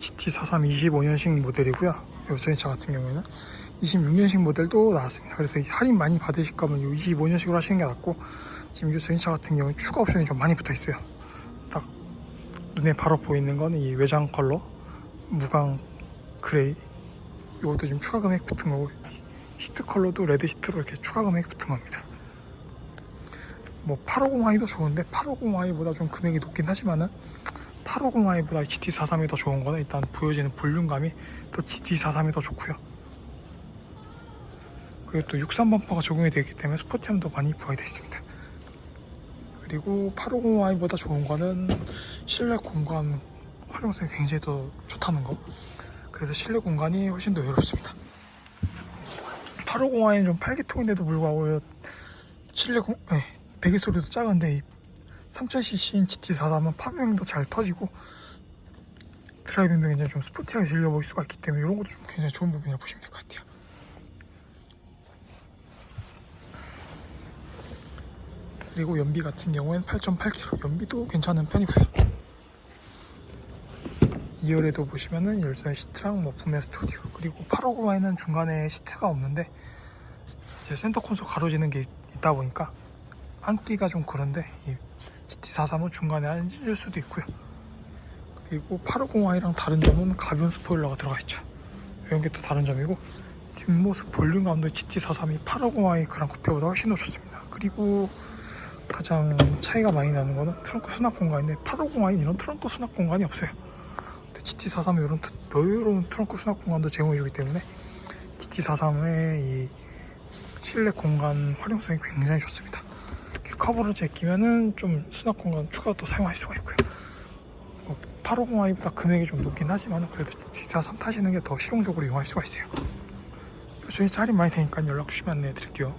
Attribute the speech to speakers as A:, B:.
A: GT43 25년식 모델이고요. 이 전차 같은 경우에는 26년식 모델도 나왔습니다. 그래서 이 할인 많이 받으실 거면 이 25년식으로 하시는 게 낫고 지금 이 전차 같은 경우는 추가 옵션이 좀 많이 붙어 있어요. 딱 눈에 바로 보이는 거는 이 외장 컬러 무광 그레이 이것도 지금 추가 금액 붙은 거고 시트 컬러도 레드 시트로 이렇게 추가 금액 붙은 겁니다. 뭐 850i도 좋은데 850i보다 좀 금액이 높긴 하지만은 850i보다 GT43이 더 좋은 거는 일단 보여지는 볼륨감이 또 GT43이 더 좋고요. 그리고 또 63 범퍼가 적용이 되기 때문에 스포티함도 많이 부각이 되어 있습니다. 그리고 850i보다 좋은 거는 실내 공간 활용성이 굉장히 더 좋다는 거. 그래서 실내 공간이 훨씬 더 여유롭습니다. 850i는 좀 팔기통인데도 불구하고 실내 공, 네, 배기 소리도 작은데 이 3000cc인 GT43은 파밍도 잘 터지고 드라이빙도 굉장히 좀 스포티하게 즐겨 보일 수가 있기 때문에 이런 것도 좀 굉장히 좋은 부분이라고 보시면 될 것 같아요. 그리고 연비 같은 경우에는 8.8km 연비도 괜찮은 편이고요. 2열에도 보시면은 열선 시트랑 뭐 부메 스튜디오. 그리고 850i는 중간에 시트가 없는데 이제 센터 콘솔 가로지는 게 있- 있다 보니까 앉기가 좀 그런데 이 GT43은 중간에 앉을 수도 있고요 그리고 850i랑 다른 점은 가변 스포일러가 들어가 있죠 이런 게 또 다른 점이고 뒷모습 볼륨감도 GT43이 850i 그랑 쿠페보다 훨씬 더 좋습니다 그리고 가장 차이가 많이 나는 거는 트렁크 수납 공간인데 850i 이런 트렁크 수납 공간이 없어요. 근데 GT43은 이런 트- 여유로운 트렁크 수납 공간도 제공해주기 때문에 GT43의 이 실내 공간 활용성이 굉장히 좋습니다. 커버를 제끼면은 좀 수납 공간 추가로 또 사용할 수가 있고요. 850i보다 금액이 좀 높긴 하지만 그래도 GT43 타시는 게 더 실용적으로 이용할 수가 있어요. 저희 할인 많이 되니까 연락 주시면 안내해 드릴게요.